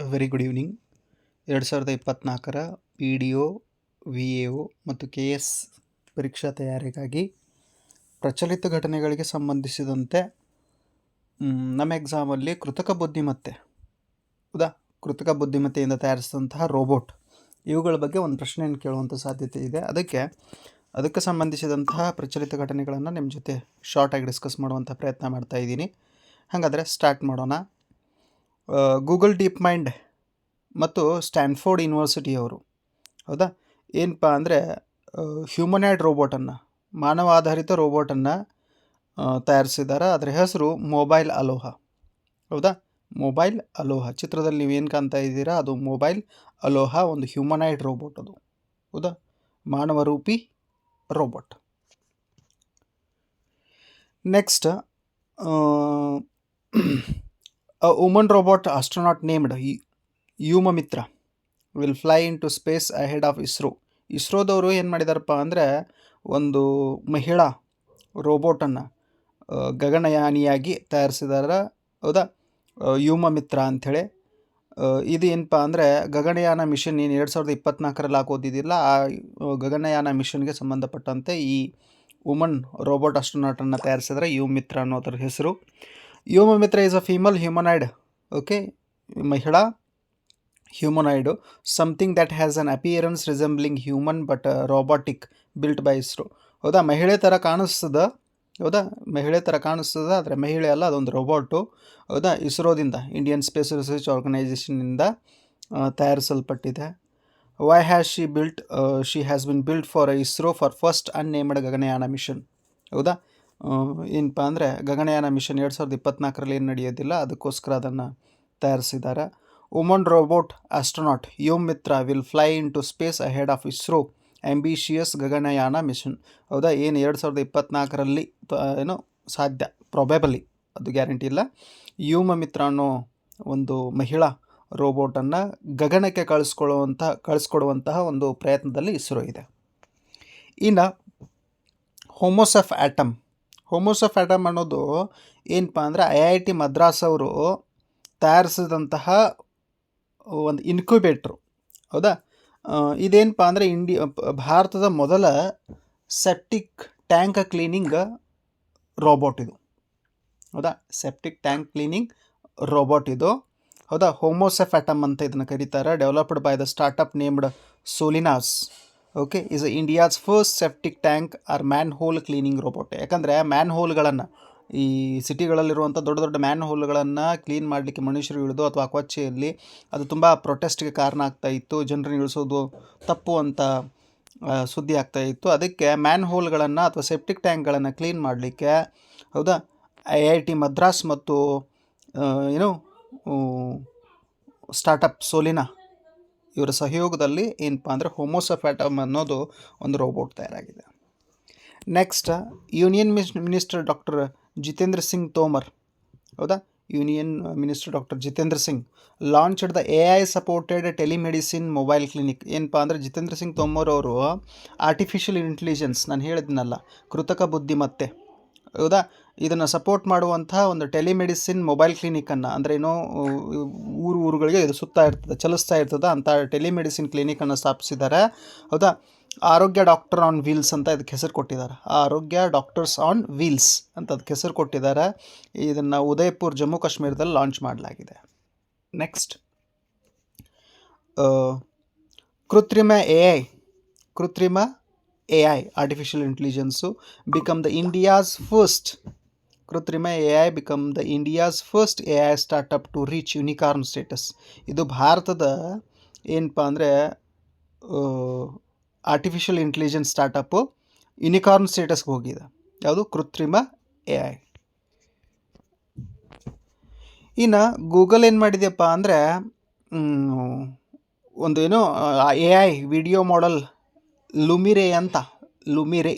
Very good evening ಎರಡು ಸಾವಿರದ ಇಪ್ಪತ್ತ್ನಾಲ್ಕರ P D O V A O ಮತ್ತು ಕೆ ಎಸ್ ಪರೀಕ್ಷಾ ತಯಾರಿಗಾಗಿ ಪ್ರಚಲಿತ ಘಟನೆಗಳಿಗೆ ಸಂಬಂಧಿಸಿದಂತೆ ನಮ್ಮ ಎಕ್ಸಾಮಲ್ಲಿ ಕೃತಕ ಬುದ್ಧಿಮತ್ತೆ, ಹೌದಾ? ಕೃತಕ ಬುದ್ಧಿಮತ್ತೆಯಿಂದ ತಯಾರಿಸಿದಂತಹ ರೋಬೋಟ್ ಇವುಗಳ ಬಗ್ಗೆ ಒಂದು ಪ್ರಶ್ನೆಯನ್ನು ಕೇಳುವಂಥ ಸಾಧ್ಯತೆ ಇದೆ. ಅದಕ್ಕೆ ಅದಕ್ಕೆ ಸಂಬಂಧಿಸಿದಂತಹ ಪ್ರಚಲಿತ ಘಟನೆಗಳನ್ನು ನಿಮ್ಮ ಜೊತೆ ಶಾರ್ಟಾಗಿ ಡಿಸ್ಕಸ್ ಮಾಡುವಂಥ ಪ್ರಯತ್ನ ಮಾಡ್ತಾ ಇದ್ದೀನಿ. ಹಾಗಾದರೆ ಸ್ಟಾರ್ಟ್ ಮಾಡೋಣ. ಗೂಗಲ್ ಡೀಪ್ ಮೈಂಡ್ ಮತ್ತು ಸ್ಟ್ಯಾನ್ಫೋರ್ಡ್ ಯೂನಿವರ್ಸಿಟಿಯವರು, ಹೌದಾ? ಏನಪ್ಪ ಅಂದರೆ ಹ್ಯೂಮನಾಯ್ಡ್ ರೋಬೋಟನ್ನು, ಮಾನವ ಆಧಾರಿತ ರೋಬೋಟನ್ನು ತಯಾರಿಸಿದ್ದಾರೆ. ಅದರ ಹೆಸರು ಮೊಬೈಲ್ ಅಲೋಹ, ಹೌದಾ? Mobile Aloha. ಚಿತ್ರದಲ್ಲಿ ನೀವು ಏನು ಕಾಣ್ತಾ ಇದ್ದೀರಾ? ಅದು ಮೊಬೈಲ್ ಅಲೋಹ, ಒಂದು ಹ್ಯೂಮನೈಡ್ ರೋಬೋಟ್ ಅದು, ಹೌದಾ? ಮಾನವರೂಪಿ robot. Next woman robot astronaut named Vyommitra will fly into space ahead of ISRO ಇಸ್ರೋದವರು ಏನು ಮಾಡಿದಾರಪ್ಪ ಅಂದರೆ ಒಂದು ಮಹಿಳಾ ರೋಬೋಟನ್ನು ಗಗನಯಾನಿಯಾಗಿ ತಯಾರಿಸಿದಾರ. ಹೌದಾ? ಯೂಮಮಿತ್ರ ಅಂಥೇಳಿ ಆ, ಇದು ಏನಪ್ಪ ಅಂದರೆ ಗಗನಯಾನ ಮಿಷನ್ ಏನು ಎರಡು ಸಾವಿರದ ಇಪ್ಪತ್ನಾಲ್ಕರಲ್ಲಿ ಹಾಕೋದಿದ್ದಿಲ್ಲ ಆ ಗಗನಯಾನ ಮಿಷನ್ಗೆ ಸಂಬಂಧಪಟ್ಟಂತೆ ಈ ವುಮನ್ ರೋಬೋಟ್ ಅಸ್ಟ್ರೋನಾಟನ್ನು ತಯಾರಿಸಿದ್ರೆ ಯುಮಿತ್ರ ಅನ್ನೋದ್ರ ಹೆಸರು. Vyommitra is a female humanoid okay ಮಹಿಳಾ humanoid something that has an appearance resembling human but robotic built by ISRO ಹೌದಾ? ಮಹಿಳೆ ಥರ ಕಾಣಿಸ್ತದ, ಹೌದಾ? ಮಹಿಳೆ ಥರ ಕಾಣಿಸ್ತದ, ಆದರೆ ಮಹಿಳೆ ಅಲ್ಲ, ಅದೊಂದು ರೋಬೋಟು ಹೌದಾ? ಇಸ್ರೋದಿಂದ ಇಂಡಿಯನ್ ಸ್ಪೇಸ್ ರಿಸರ್ಚ್ ಆರ್ಗನೈಸೇಷನ್ನಿಂದ ತಯಾರಿಸಲ್ಪಟ್ಟಿದೆ. Why has she built she has been built for ISRO for first unnamed Gaganyaan mission ಹೌದಾ? ಏನಪ್ಪ ಅಂದರೆ ಗಗನಯಾನ ಮಿಷನ್ ಎರಡು ಸಾವಿರದ ಇಪ್ಪತ್ತ್ನಾಲ್ಕರಲ್ಲಿ ಏನು ನಡೆಯೋದಿಲ್ಲ, ಅದಕ್ಕೋಸ್ಕರ ಅದನ್ನು ತಯಾರಿಸಿದ್ದಾರೆ. Woman robot astronaut Vyommitra will fly into space ahead of ISRO ambitious Gaganyaan mission. ಹೌದಾ, ಏನು ಎರಡು ಸಾವಿರದ ಇಪ್ಪತ್ತ್ನಾಲ್ಕರಲ್ಲಿ ಏನು, ಸಾಧ್ಯ? ಪ್ರೊಬೆಬಲಿ ಅದು ಗ್ಯಾರಂಟಿ ಇಲ್ಲ. ಯೂಮ ಮಿತ್ರ ಅನ್ನೋ ಒಂದು ಮಹಿಳಾ ರೋಬೋಟನ್ನು ಗಗನಕ್ಕೆ ಕಳಿಸ್ಕೊಳ್ಳುವಂಥ ಕಳಿಸ್ಕೊಡುವಂತಹ ಒಂದು ಪ್ರಯತ್ನದಲ್ಲಿ ಇಸ್ರೋ ಇದೆ. ಇನ್ನು ಹೋಮೋಸಫ್ ಆ್ಯಟಮ್ ಹೋಮೋಸಫ್ ಆ್ಯಟಮ್ ಅನ್ನೋದು ಏನಪ್ಪ ಅಂದರೆ ಐ ಐ ಟಿ ಮದ್ರಾಸ್ ಅವರು ತಯಾರಿಸಿದಂತಹ ಒಂದು ಇನ್ಕ್ಯುಬೇಟ್ರು ಹೌದಾ? ಇದೇನಪ್ಪ ಅಂದರೆ ಇಂಡಿ, ಭಾರತದ ಮೊದಲ ಸೆಪ್ಟಿಕ್ ಟ್ಯಾಂಕ್ ಕ್ಲೀನಿಂಗ್ ರೋಬೋಟ್ ಇದು. ಹೌದಾ? ಸೆಪ್ಟಿಕ್ ಟ್ಯಾಂಕ್ ಕ್ಲೀನಿಂಗ್ ರೋಬೋಟ್ ಇದು. ಹೌದಾ? ಹೋಮೋಸೆಫ್ ಆಟಮ್ ಅಂತ ಇದನ್ನು ಕರೀತಾರೆ developed by the startup named Solinas okay is India's first septic tank or manhole cleaning robot ಯಾಕಂದರೆ ಮ್ಯಾನ್ ಹೋಲ್ಗಳನ್ನು ಈ ಸಿಟಿಗಳಲ್ಲಿರುವಂಥ ದೊಡ್ಡ ದೊಡ್ಡ ಮ್ಯಾನ್ ಹೋಲ್ಗಳನ್ನು ಕ್ಲೀನ್ ಮಾಡಲಿಕ್ಕೆ ಮನುಷ್ಯರು ಇಳಿದು ಅಥವಾ ಕೊಚ್ಚೆಯಲ್ಲಿ ಅದು ತುಂಬ ಪ್ರೊಟೆಸ್ಟ್ಗೆ ಕಾರಣ ಆಗ್ತಾ ಇತ್ತು, ಜನರನ್ನು ಇಳಿಸೋದು ತಪ್ಪು ಅಂತ ಸುದ್ದಿ ಆಗ್ತಾ ಇತ್ತು. ಅದಕ್ಕೆ ಮ್ಯಾನ್ ಹೋಲ್ಗಳನ್ನು ಅಥವಾ ಸೆಪ್ಟಿಕ್ ಟ್ಯಾಂಕ್ಗಳನ್ನು ಕ್ಲೀನ್ ಮಾಡಲಿಕ್ಕೆ, ಹೌದಾ? ಐ ಐ ಟಿ ಮದ್ರಾಸ್ ಮತ್ತು ಏನು ಸ್ಟಾರ್ಟಪ್ ಸೋಲಿನಾ ಇವರ ಸಹಯೋಗದಲ್ಲಿ ಏನಪ್ಪ ಅಂದರೆ ಹೋಮೋಸಫ್ಯಾಟಮ್ ಅನ್ನೋದು ಒಂದು robot ತಯಾರಾಗಿದೆ. Next union minister doctor Jitendra Singh Tomar ಹೌದಾ? Union minister doctor Jitendra Singh launched the A I supported telemedicine mobile clinic ಏನಪ್ಪ ಅಂದರೆ ಜಿತೇಂದ್ರ ಸಿಂಗ್ ತೋಮರ್ ಅವರು ಆರ್ಟಿಫಿಷಿಯಲ್ ಇಂಟೆಲಿಜೆನ್ಸ್ ನಾನು ಹೇಳಿದ್ನಲ್ಲ, ಕೃತಕ ಬುದ್ಧಿಮತ್ತೆ. ಹೌದಾ? ಇದನ್ನು ಸಪೋರ್ಟ್ ಮಾಡುವಂಥ ಒಂದು ಟೆಲಿಮೆಡಿಸಿನ್ ಮೊಬೈಲ್ ಕ್ಲಿನಿಕನ್ನು ಅಂದರೆ ಏನೋ ಊರು ಊರುಗಳಿಗೆ ಇದು ಸುತ್ತಾ ಇರ್ತದೆ, ಚಲಿಸ್ತಾ ಇರ್ತದೆ ಅಂಥ ಟೆಲಿಮೆಡಿಸಿನ್ ಕ್ಲಿನಿಕನ್ನು ಸ್ಥಾಪಿಸಿದ್ದಾರೆ. ಹೌದಾ? ಆರೋಗ್ಯ ಡಾಕ್ಟರ್ ಆನ್ ವೀಲ್ಸ್ ಅಂತ ಇದಕ್ಕೆ ಹೆಸರು ಕೊಟ್ಟಿದ್ದಾರೆ. ಆರೋಗ್ಯ ಡಾಕ್ಟರ್ಸ್ ಆನ್ ವೀಲ್ಸ್ ಅಂತ ಅದಕ್ಕೆ ಹೆಸರು ಕೊಟ್ಟಿದ್ದಾರೆ. ಇದನ್ನು ಉದಯಪುರ್, ಜಮ್ಮು ಕಾಶ್ಮೀರದಲ್ಲಿ ಲಾಂಚ್ ಮಾಡಲಾಗಿದೆ. Next ಕೃತ್ರಿಮ A I ಕೃತ್ರಿಮ A I artificial intelligence become the India's first ಕೃತ್ರಿಮ A I become the India's first A I startup to reach unicorn status ಇದು ಭಾರತದ ಏನಪ್ಪ ಅಂದರೆ ಆರ್ಟಿಫಿಷಿಯಲ್ ಇಂಟೆಲಿಜೆನ್ಸ್ ಸ್ಟಾರ್ಟಪ್ಪು ಯುನಿಕಾರ್ನ್ ಸ್ಟೇಟಸ್ಗೆ ಹೋಗಿದೆ. ಯಾವುದು? Krutrim A I. ಇನ್ನು Google ಏನು ಮಾಡಿದೆಯಪ್ಪ ಅಂದರೆ ಒಂದು ಏನೋ A I video model Lumiere ಅಂತ ಲುಮಿರೆ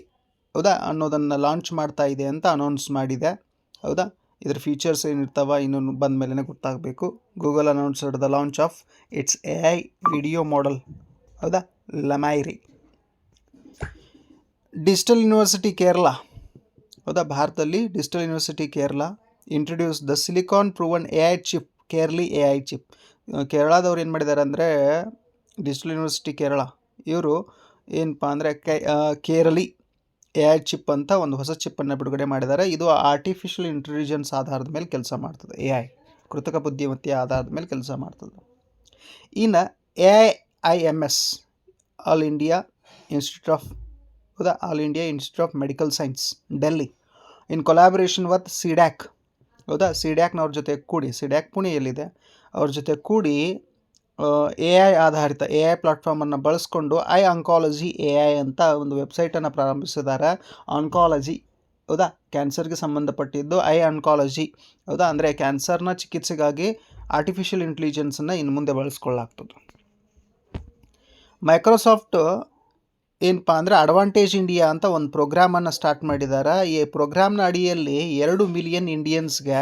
ಹೌದಾ? ಅನ್ನೋದನ್ನು ಲಾಂಚ್ ಮಾಡ್ತಾ ಇದೆ ಅಂತ ಅನೌನ್ಸ್ ಮಾಡಿದೆ. ಹೌದಾ? ಇದರ ಫೀಚರ್ಸ್ ಏನಿರ್ತಾವ ಇನ್ನೊಂದು ಬಂದ ಮೇಲೆ ಗೊತ್ತಾಗಬೇಕು. Google announced the launch of its A I video model ಹೌದಾ? ಲಮೈರಿ ಡಿಜಿಟಲ್ ಯೂನಿವರ್ಸಿಟಿ ಕೇರಳ ಹೌದಾ? ಭಾರತದಲ್ಲಿ digital university Kerala introduce the silicon proven A I chip Kairali A I chip ಕೇರಳದವ್ರು ಏನು ಮಾಡಿದ್ದಾರೆ ಅಂದರೆ ಡಿಜಿಟಲ್ ಯೂನಿವರ್ಸಿಟಿ ಕೇರಳ ಇವರು ಏನಪ್ಪ ಅಂದರೆ ಕೈ ಕೇರಳಿ ಎ ಐ ಚಿಪ್ ಅಂತ ಒಂದು ಹೊಸ ಚಿಪ್ಪನ್ನು ಬಿಡುಗಡೆ ಮಾಡಿದ್ದಾರೆ ಇದು ಆರ್ಟಿಫಿಷಿಯಲ್ ಇಂಟೆಲಿಜೆನ್ಸ್ ಆಧಾರದ ಮೇಲೆ ಕೆಲಸ ಮಾಡ್ತದೆ. ಎ ಐ ಕೃತಕ ಬುದ್ಧಿಮತ್ತೆಯ ಆಧಾರದ ಮೇಲೆ ಕೆಲಸ ಮಾಡ್ತದೆ. ಇನ್ನು A I M S all India institute of ಹೌದಾ? All India institute of medical science Delhi in collaboration with CDAC ಹೌದಾ? ಸಿಡ್ಯಾಕ್ನವ್ರ ಜೊತೆ ಕೂಡಿ ಸಿಡ್ಯಾಕ್ ಪುಣೆಯಲ್ಲಿದೆ. ಅವ್ರ ಜೊತೆ ಕೂಡಿ ಎ ಐ ಆಧಾರಿತ ಎ ಐ ಪ್ಲಾಟ್ಫಾರ್ಮನ್ನು ಬಳಸ್ಕೊಂಡು ಐ ಅಂಕಾಲಜಿ ಎ ಐ ಅಂತ ಒಂದು ವೆಬ್ಸೈಟನ್ನು ಪ್ರಾರಂಭಿಸಿದ್ದಾರೆ. ಆನ್ಕಾಲಜಿ ಹೌದಾ? ಕ್ಯಾನ್ಸರ್ಗೆ ಸಂಬಂಧಪಟ್ಟಿದ್ದು ಐ ಅನ್ಕಾಲಜಿ ಹೌದಾ? ಅಂದರೆ ಕ್ಯಾನ್ಸರ್ನ ಚಿಕಿತ್ಸೆಗಾಗಿ ಆರ್ಟಿಫಿಷಿಯಲ್ ಇಂಟೆಲಿಜೆನ್ಸನ್ನು ಇನ್ನು ಮುಂದೆ ಬಳಸ್ಕೊಳ್ಳಾಗ್ತದೆ ಮೈಕ್ರೋಸಾಫ್ಟ್ ಏನಪ್ಪ ಅಂದರೆ ಅಡ್ವಾಂಟೇಜ್ ಇಂಡಿಯಾ ಅಂತ ಒಂದು ಪ್ರೋಗ್ರಾಮನ್ನು ಸ್ಟಾರ್ಟ್ ಮಾಡಿದ್ದಾರೆ ಈ ಪ್ರೋಗ್ರಾಮ್ನ ಅಡಿಯಲ್ಲಿ ಎರಡು ಮಿಲಿಯನ್ ಇಂಡಿಯನ್ಸ್ಗೆ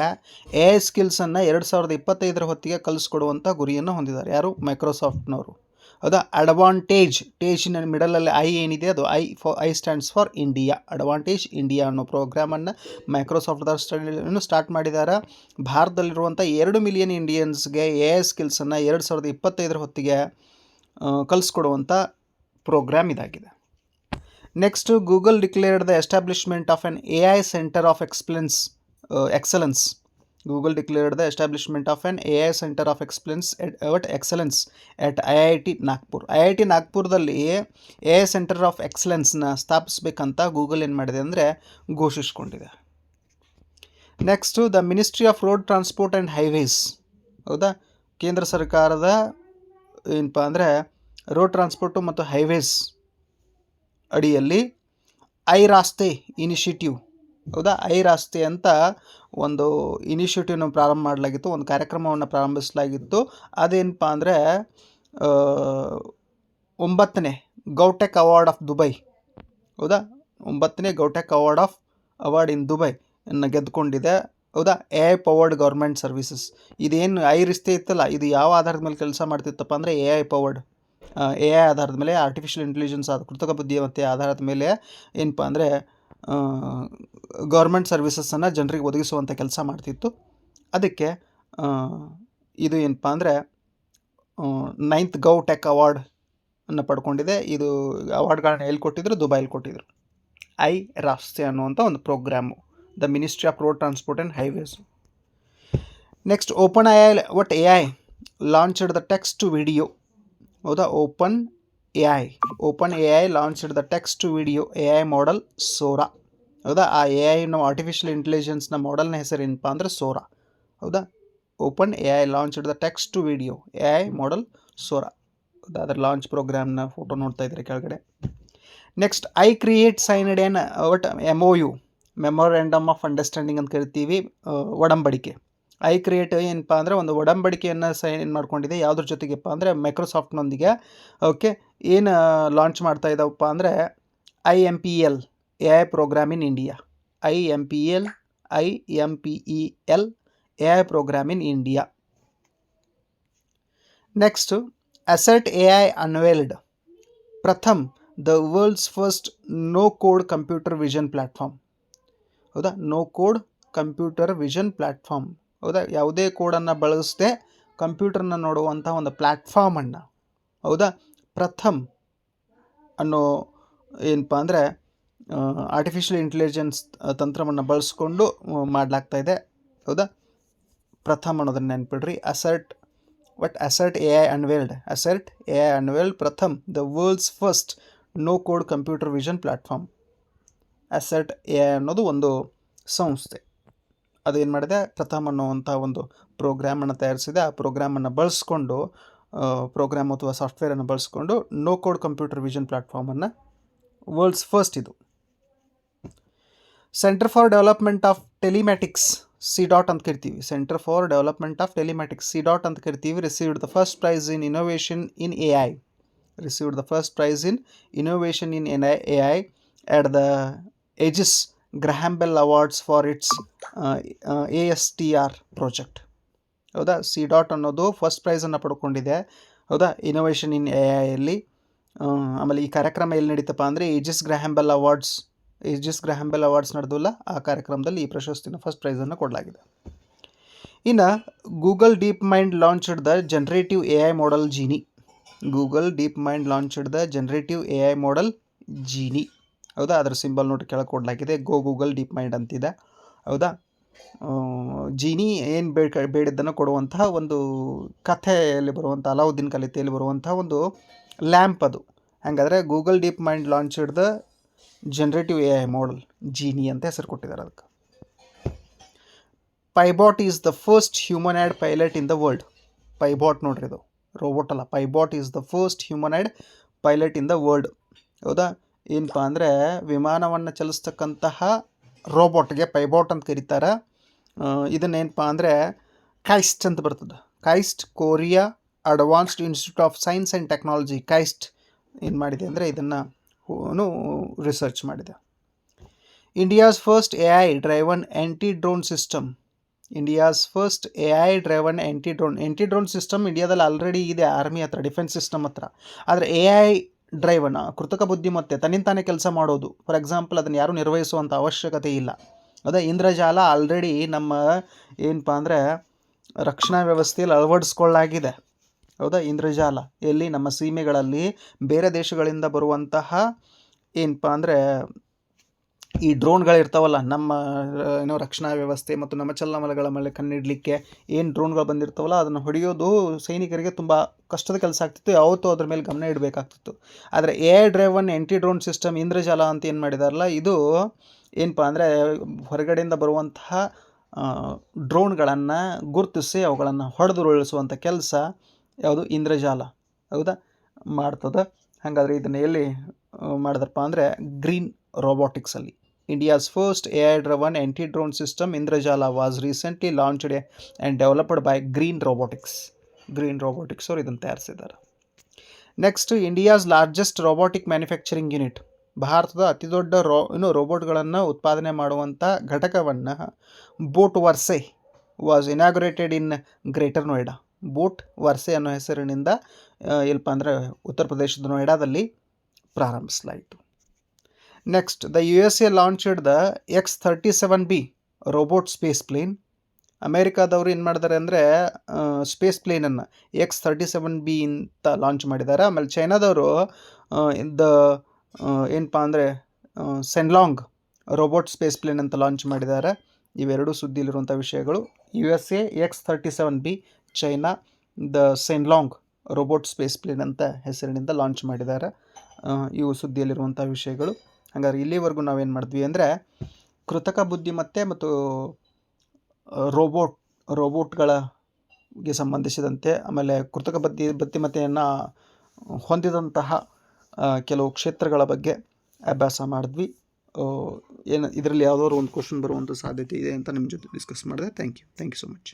ಎ ಐ ಸ್ಕಿಲ್ಸನ್ನು ಎರಡು ಸಾವಿರದ ಇಪ್ಪತ್ತೈದರ ಹೊತ್ತಿಗೆ ಕಲಿಸ್ಕೊಡುವಂಥ ಗುರಿಯನ್ನು ಹೊಂದಿದ್ದಾರೆ ಯಾರು? ಮೈಕ್ರೋಸಾಫ್ಟ್ನವರು ಅದು ಅಡ್ವಾಂಟೇಜ್ ಟೇಜಿನ ಮಿಡಲಲ್ಲಿ ಐ ಏನಿದೆ? ಅದು I for I stands for India advantage India ಅನ್ನೋ ಪ್ರೋಗ್ರಾಮನ್ನು ಮೈಕ್ರೋಸಾಫ್ಟ್ದವ್ರು ಸ್ಟಾರ್ಟ್ ಮಾಡಿದ್ದಾರೆ ಭಾರತದಲ್ಲಿರುವಂಥ ಎರಡು ಮಿಲಿಯನ್ ಇಂಡಿಯನ್ಸ್ಗೆ ಎ ಐ ಸ್ಕಿಲ್ಸನ್ನು ಎರಡು ಸಾವಿರದ ಇಪ್ಪತ್ತೈದರ ಹೊತ್ತಿಗೆ ಕಲಿಸ್ಕೊಡುವಂಥ ಪ್ರೋಗ್ರಾಮ್ ಇದಾಗಿದೆ. Next Google declared the establishment of an A I centre of excellence excellence Google declared the establishment of an A I centre of excellence at excellence at I I T Nagpur I I T ನಾಗ್ಪುರದಲ್ಲಿ A I centre of ಎಕ್ಸಲೆನ್ಸ್ನ ಸ್ಥಾಪಿಸಬೇಕಂತ Google ಏನು ಮಾಡಿದೆ ಅಂದರೆ ಘೋಷಿಸ್ಕೊಂಡಿದೆ. Next the ministry of road transport and highways ಹೌದಾ? ಕೇಂದ್ರ ಸರ್ಕಾರದ ಏನಪ್ಪ ಅಂದರೆ ರೋಡ್ ಟ್ರಾನ್ಸ್ಪೋರ್ಟು ಮತ್ತು ಹೈವೇಸ್ ಅಡಿಯಲ್ಲಿ ಐ ರಾಸ್ತೆ ಇನಿಷಿಯೇಟಿವ್. ಹೌದಾ? ಐ ರಾಸ್ತೆ ಅಂತ ಒಂದು ಇನಿಷಿಯೇಟಿವ್ನ ಪ್ರಾರಂಭ ಮಾಡಲಾಗಿತ್ತು, ಒಂದು ಕಾರ್ಯಕ್ರಮವನ್ನು ಪ್ರಾರಂಭಿಸಲಾಗಿತ್ತು. ಅದೇನಪ್ಪ ಅಂದರೆ ಒಂಬತ್ತನೇ ಗೌಟೆಕ್ ಅವಾರ್ಡ್ ಆಫ್ ದುಬೈ. ಹೌದಾ? ಒಂಬತ್ತನೇ GovTech award of award in Dubai ಅನ್ನು ಗೆದ್ದುಕೊಂಡಿದೆ ಹೌದಾ? A I powered government services. ಇದೇನು ಐ ರಿಸ್ತೆ ಇತ್ತಲ್ಲ, ಇದು ಯಾವ ಆಧಾರದ ಮೇಲೆ ಕೆಲಸ ಮಾಡ್ತಿತ್ತಪ್ಪ ಅಂದರೆ, A I powered. A I ಆಧಾರದ ಮೇಲೆ ಆರ್ಟಿಫಿಷಿಯಲ್ ಇಂಟೆಲಿಜೆನ್ಸ್ ಆದ ಕೃತಕ ಬುದ್ಧಿಮತ್ತೆ ಆಧಾರದ ಮೇಲೆ ಏನಪ್ಪ ಅಂದರೆ ಗೌರ್ಮೆಂಟ್ ಸರ್ವಿಸಸನ್ನು ಜನರಿಗೆ ಒದಗಿಸುವಂಥ ಕೆಲಸ ಮಾಡ್ತಿತ್ತು. ಅದಕ್ಕೆ ಇದು ಏನಪ್ಪ ಅಂದರೆ ನೈನ್ತ್ ಗೌ ಟೆಕ್ ಅವಾರ್ಡ್ ಅನ್ನು ಪಡ್ಕೊಂಡಿದೆ. ಇದು ಅವಾರ್ಡ್ಗಳನ್ನ ಎಲ್ಲಿ ಕೊಟ್ಟಿದ್ರು? ದುಬೈಲಿ ಕೊಟ್ಟಿದ್ರು. ಐ ರಾಸ್ತೆ ಅನ್ನುವಂಥ ಒಂದು program the ministry of road transport and highways next open I I what A I launched the text to video ಹೌದಾ? Open A I. Open A I launched the text to video A I model Sora. ಹೌದಾ? ಆ A I ನಾವು artificial ಇಂಟೆಲಿಜೆನ್ಸ್ನ ಮಾಡೆಲ್ನ ಹೆಸರು ಏನಪ್ಪ ಅಂದರೆ Sora. ಹೌದಾ? Open A I launched the text to video A I model Sora. ಹೌದಾ? ಅದರ ಲಾಂಚ್ ಪ್ರೋಗ್ರಾಮ್ನ ಫೋಟೋ ನೋಡ್ತಾ ಇದ್ದಾರೆ ಕೆಳಗಡೆ. Next, I create signed an ಒಟ್ M O U. Memorandum of understanding ಅಂತ ಕರಿತೀವಿ ಒಡಂಬಡಿಕೆ. ಐ ಕ್ರಿಯೇಟ್ ಏನಪ್ಪ ಅಂದರೆ ಒಂದು ಒಡಂಬಡಿಕೆಯನ್ನು ಸೈನ್ ಮಾಡ್ಕೊಂಡಿದೆ, ಯಾವುದ್ರ ಜೊತೆಗೆಪ್ಪ ಅಂದರೆ ಮೈಕ್ರೋಸಾಫ್ಟ್ನೊಂದಿಗೆ, ಓಕೆ, ಏನು ಲಾಂಚ್ ಮಾಡ್ತಾ ಇದ್ದಾವಪ್ಪ ಅಂದರೆ I M P L, A I program in India I M P L, I M P E L, A I program in India next asset A I unveiled Pratham the world's first no code computer vision platform ಹೌದಾ? No code computer vision platform ಹೌದಾ? ಯಾವುದೇ ಕೋಡನ್ನು ಬಳಸದೆ ಕಂಪ್ಯೂಟರ್ನ ನೋಡುವಂಥ ಒಂದು ಪ್ಲ್ಯಾಟ್ಫಾರ್ಮನ್ನು ಹೌದಾ? ಪ್ರಥಮ್ ಅನ್ನೋ ಏನಪ್ಪ ಅಂದರೆ ಆರ್ಟಿಫಿಷಿಯಲ್ ಇಂಟೆಲಿಜೆನ್ಸ್ ತಂತ್ರವನ್ನು ಬಳಸ್ಕೊಂಡು ಮಾಡಲಾಗ್ತಾ ಇದೆ. ಹೌದಾ? ಪ್ರಥಮ್ ಅನ್ನೋದನ್ನು ನೆನ್ಪಿಡ್ರಿ. Assert but assert A I unveiled assert A I unveiled Pratham the world's first no code computer vision platform assert A I ಅನ್ನೋದು ಒಂದು ಸಂಸ್ಥೆ. ಅದೇನು ಮಾಡಿದೆ? ಪ್ರಥಮ್ ಅನ್ನುವಂಥ ಒಂದು ಪ್ರೋಗ್ರಾಮನ್ನು ತಯಾರಿಸಿದೆ. ಆ ಪ್ರೋಗ್ರಾಮನ್ನು ಬಳಸ್ಕೊಂಡು ಪ್ರೋಗ್ರಾಮ್ ಅಥವಾ ಸಾಫ್ಟ್ವೇರನ್ನು ಬಳಸ್ಕೊಂಡು ನೋ ಕೋಡ್ ಕಂಪ್ಯೂಟರ್ ವಿಷನ್ ಪ್ಲ್ಯಾಟ್ಫಾರ್ಮನ್ನು ವರ್ಲ್ಡ್ಸ್ ಫಸ್ಟ್ ಇದು. Centre for development of telematics C dot ಅಂತ ಕರಿತೀವಿ. Centre for development of telematics C dot ಅಂತ ಕರಿತೀವಿ. Received the first prize in innovation in A I received the first prize in innovation in N I A I at the Aegis Graham Bell awards for its A S T R project ಹೌದಾ? C dot ಅನ್ನೋದು first ಪ್ರೈಸನ್ನು ಪಡ್ಕೊಂಡಿದೆ. ಹೌದಾ? Innovation in A ಐಯಲ್ಲಿ ಆಮೇಲೆ ಈ ಕಾರ್ಯಕ್ರಮ ಎಲ್ಲಿ ನಡೀತಪ್ಪ ಅಂದರೆ ಏಜಿಸ್ ಗ್ರಹ್ಯಾಂಬೆಲ್ ಅವಾರ್ಡ್ಸ್ ಏಜಿಸ್ ಗ್ರಹ್ಯಾಂಬೆಲ್ ಅವಾರ್ಡ್ಸ್ ನಡೆದಲ್ಲ, ಆ ಕಾರ್ಯಕ್ರಮದಲ್ಲಿ ಈ ಪ್ರಶಸ್ತಿನ ಫಸ್ಟ್ ಪ್ರೈಸನ್ನು ಕೊಡಲಾಗಿದೆ. ಇನ್ನು Google DeepMind launched the generative A I model Genie Google DeepMind launched the generative A I model Genie ಹೌದಾ? ಅದರ ಸಿಂಬಲ್ ನೋಡಿ ಕೆಳಗೆ ಕೊಡಲಾಗಿದೆ ಗೋ ಗೂಗಲ್ ಡೀಪ್ ಮೈಂಡ್ ಅಂತಿದೆ. ಹೌದಾ? ಜೀನಿ ಏನು ಬೇಡ ಬೇಡಿದ್ದನ್ನು ಕೊಡುವಂತಹ ಒಂದು ಕಥೆಯಲ್ಲಿ ಬರುವಂಥ ಅಲಾವುದ್ದೀನ್ ಕಲಿತೆಯಲ್ಲಿ ಬರುವಂಥ ಒಂದು ಲ್ಯಾಂಪ್ ಅದು. ಹಾಗಾದರೆ Google DeepMind launch the generative A I model Genie ಅಂತ ಹೆಸರು ಕೊಟ್ಟಿದ್ದಾರೆ ಅದಕ್ಕೆ. PiBot is the first humanoid pilot in the world PiBot ನೋಡ್ರಿ ಇದು. ರೋಬೋಟ್ ಅಲ್ಲ. PiBot is the first humanoid pilot in the world ಹೌದಾ? ಏನಪ್ಪ ಅಂದರೆ ವಿಮಾನವನ್ನು ಚಲಿಸ್ತಕ್ಕಂತಹ ರೋಬೋಟ್ಗೆ ಪೈಬೋಟ್ ಅಂತ ಕರೀತಾರೆ. ಇದನ್ನೇನಪ್ಪ ಅಂದರೆ ಕೈಸ್ಟ್ ಅಂತ ಬರ್ತದೆ. KAIST Korea advanced institute of science and technology KAIST ಏನು ಮಾಡಿದೆ ಅಂದರೆ ಇದನ್ನು ರಿಸರ್ಚ್ ಮಾಡಿದೆ. India's first A I driven anti drone system India's first A I driven anti drone anti drone system ಇಂಡಿಯಾದಲ್ಲಿ ಆಲ್ರೆಡಿ ಇದೆ ಆರ್ಮಿ ಹತ್ರ ಡಿಫೆನ್ಸ್ ಸಿಸ್ಟಮ್ ಹತ್ರ. ಆದರೆ ಎ ಐ ಡ್ರೈವನ್ ಕೃತಕ ಬುದ್ಧಿಮತ್ತೆ ತನ್ನಿಂತಾನೇ ಕೆಲಸ ಮಾಡೋದು. ಫಾರ್ ಎಕ್ಸಾಂಪಲ್ ಅದನ್ನು ಯಾರೂ ನಿರ್ವಹಿಸುವಂಥ ಅವಶ್ಯಕತೆ ಇಲ್ಲ. ಅದೇ ಇಂದ್ರಜಾಲ ಆಲ್ರೆಡಿ ನಮ್ಮ ಏನಪ್ಪ ಅಂದರೆ ರಕ್ಷಣಾ ವ್ಯವಸ್ಥೆಯಲ್ಲಿ ಅಳವಡಿಸ್ಕೊಳ್ಳಾಗಿದೆ. ಹೌದಾ ಇಂದ್ರಜಾಲ? ಎಲ್ಲಿ ನಮ್ಮ ಸೀಮೆಗಳಲ್ಲಿ ಬೇರೆ ದೇಶಗಳಿಂದ ಬರುವಂತಹ ಏನಪ್ಪ ಅಂದರೆ ಈ ಡ್ರೋನ್ಗಳಿರ್ತಾವಲ್ಲ ನಮ್ಮ ಏನೋ ರಕ್ಷಣಾ ವ್ಯವಸ್ಥೆ ಮತ್ತು ನಮ್ಮ ಚಲನವಲಗಳ ಮೇಲೆ ಕಣ್ಣಿಡಲಿಕ್ಕೆ ಏನು ಡ್ರೋನ್ಗಳು ಬಂದಿರ್ತಾವಲ್ಲ, ಅದನ್ನು ಹೊಡೆಯೋದು ಸೈನಿಕರಿಗೆ ತುಂಬ ಕಷ್ಟದ ಕೆಲಸ ಆಗ್ತಿತ್ತು. ಯಾವತ್ತೂ ಅದ್ರ ಮೇಲೆ ಗಮನ ಇಡಬೇಕಾಗ್ತಿತ್ತು. ಆದರೆ A I driven anti drone system Indrajaal ಅಂತ ಏನು ಮಾಡಿದಾರಲ್ಲ, ಇದು ಏನಪ್ಪ ಅಂದರೆ ಹೊರಗಡೆಯಿಂದ ಬರುವಂತಹ ಡ್ರೋನ್ಗಳನ್ನು ಗುರುತಿಸಿ ಅವುಗಳನ್ನು ಹೊಡೆದುರುಳಿಸುವಂಥ ಕೆಲಸ ಯಾವುದು? ಇಂದ್ರಜಾಲ. ಹೌದಾ? ಮಾಡ್ತದೆ. ಹಾಗಾದರೆ ಇದನ್ನು ಎಲ್ಲಿ ಮಾಡಿದ್ರಪ್ಪ ಅಂದರೆ ಗ್ರೀನ್ ರೋಬೋಟಿಕ್ಸಲ್ಲಿ. India's first A driven anti drone drone system Indrajaal was recently and developed by green robotics green robotics ಅವರು ಇದನ್ನು ತಯಾರಿಸಿದ್ದಾರೆ. Next India's largest robotic manufacturing unit ಭಾರತದ ಅತಿ ದೊಡ್ಡ ರೋ ಏನು ರೋಬೋಟ್ಗಳನ್ನು ಉತ್ಪಾದನೆ ಮಾಡುವಂಥ ಘಟಕವನ್ನು Botverse was inaugurated in greater Noida Botverse ಅನ್ನೋ ಹೆಸರಿನಿಂದ ಏನಪ್ಪ ಅಂದರೆ ಉತ್ತರ ಪ್ರದೇಶದ ನೋಯ್ಡಾದಲ್ಲಿ ಪ್ರಾರಂಭಿಸಲಾಯಿತು. Next the U S A launched the X thirty seven B robot space plane ಅಮೇರಿಕಾದವರು ಏನು ಮಾಡಿದ್ದಾರೆ ಅಂದರೆ ಸ್ಪೇಸ್ ಪ್ಲೇನನ್ನು ಎಕ್ಸ್ ಥರ್ಟಿ ಸೆವೆನ್ ಬಿ ಅಂತ ಲಾಂಚ್ ಮಾಡಿದ್ದಾರೆ ಆಮೇಲೆ ಚೈನಾದವರು ದ ಏನಪ್ಪ ಅಂದರೆ ಸೆನ್ಲಾಂಗ್ ರೋಬೋಟ್ ಸ್ಪೇಸ್ ಪ್ಲೇನ್ ಅಂತ ಲಾಂಚ್ ಮಾಡಿದ್ದಾರೆ ಇವೆರಡೂ ಸುದ್ದಿಲಿರುವಂಥ ವಿಷಯಗಳು. U S A X thirty seven B China the Shenlong robot space plane ಅಂತ ಹೆಸರಿನಿಂದ ಲಾಂಚ್ ಮಾಡಿದ್ದಾರೆ ಇವು ಸುದ್ದಿಯಲ್ಲಿರುವಂಥ ವಿಷಯಗಳು. ಹಾಗಾದ್ರೆ ಇಲ್ಲಿವರೆಗೂ ನಾವೇನು ಮಾಡಿದ್ವಿ ಅಂದರೆ ಕೃತಕ ಬುದ್ಧಿಮತ್ತೆ ಮತ್ತು ರೋಬೋಟ್ ರೋಬೋಟ್ಗಳಿಗೆ ಸಂಬಂಧಿಸಿದಂತೆ ಆಮೇಲೆ ಕೃತಕ ಬುದ್ಧಿ, ಬುದ್ಧಿಮತ್ತೆಯನ್ನು ಹೊಂದಿದಂತಹ ಕೆಲವು ಕ್ಷೇತ್ರಗಳ ಬಗ್ಗೆ ಅಭ್ಯಾಸ ಮಾಡಿದ್ವಿ. ಏನು, ಇದರಲ್ಲಿ ಯಾವುದಾದ್ರು ಒಂದು ಕ್ವಶನ್ ಬರುವಂಥ ಸಾಧ್ಯತೆ ಇದೆ ಅಂತ ನಿಮ್ಮ ಜೊತೆ ಡಿಸ್ಕಸ್ ಮಾಡಿದೆ. Thank you thank you so much